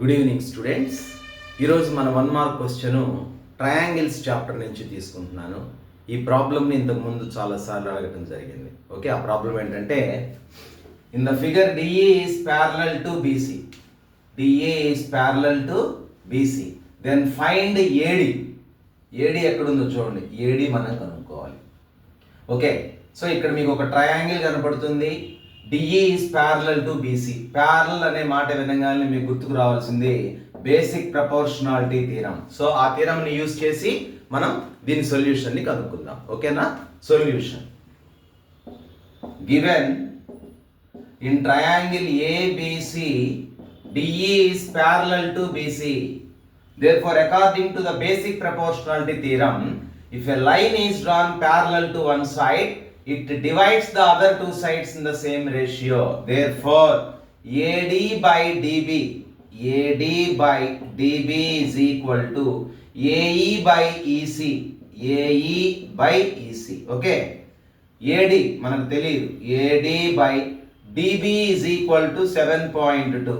Good evening students ఈరోజు మన one mark question triangles chapter నుంచి తీసుకుంటున్నాను ఈ ప్రాబ్లమ్ని ఇంతకు ముందు చాలాసార్లు అడగటం జరిగింది ఓకే ఆ ప్రాబ్లం ఏంటంటే in the figure DA is parallel to BC DA is parallel to BC then find AD AD ఎక్కడుందో చూడండి ఏడి మనం కనుక్కోవాలి ఓకే సో ఇక్కడ మీకు ఒక ట్రయాంగిల్ కనపడుతుంది DE is parallel to BC parallel అనే మాట వినగానే మీకు గుర్తుకు రావాల్సింది బేసిక్ ప్రపోర్షనాలిటీ తీరం సో ఆ తీరంని యూజ్ చేసి మనం దీని సొల్యూషన్ని కనుక్కుందాం ఓకేనా solution given in triangle ABC DE is parallel to BC therefore according to the basic proportionality theorem if a line is drawn parallel to one side it divides the other two sides in the same ratio. Therefore, AD by DB, AD by DB is equal to AE by EC, AE by EC. Okay. AD మనకు తెలియదు AD by DB is equal to 7.2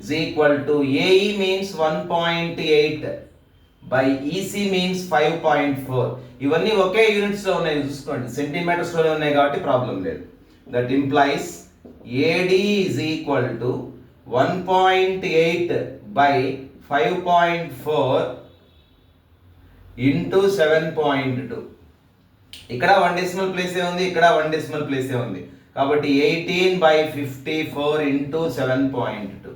is equal to AE means 1.8 by EC means five point four ఇవన్నీ ఒకే యూనిట్స్లో ఉన్నాయి చూసుకోండి సెంటీమీటర్స్లోనే ఉన్నాయి కాబట్టి problem లేదు that implies AD is equal to one point eight by five point four into seven point two ఇక్కడ one decimal ప్లేసే ఉంది ఇక్కడ వన్ డెసిమల్ ప్లేసే ఉంది కాబట్టి eighteen by fifty four into seven point two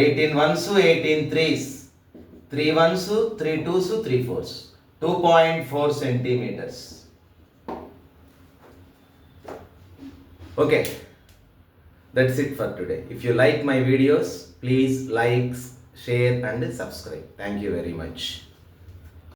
eighteen ones eighteen threes 3 ones, 3 twos, 3 fours. 2.4 centimeters. Okay. That's it for today. If you like my videos, please like, share and subscribe. Thank you very much.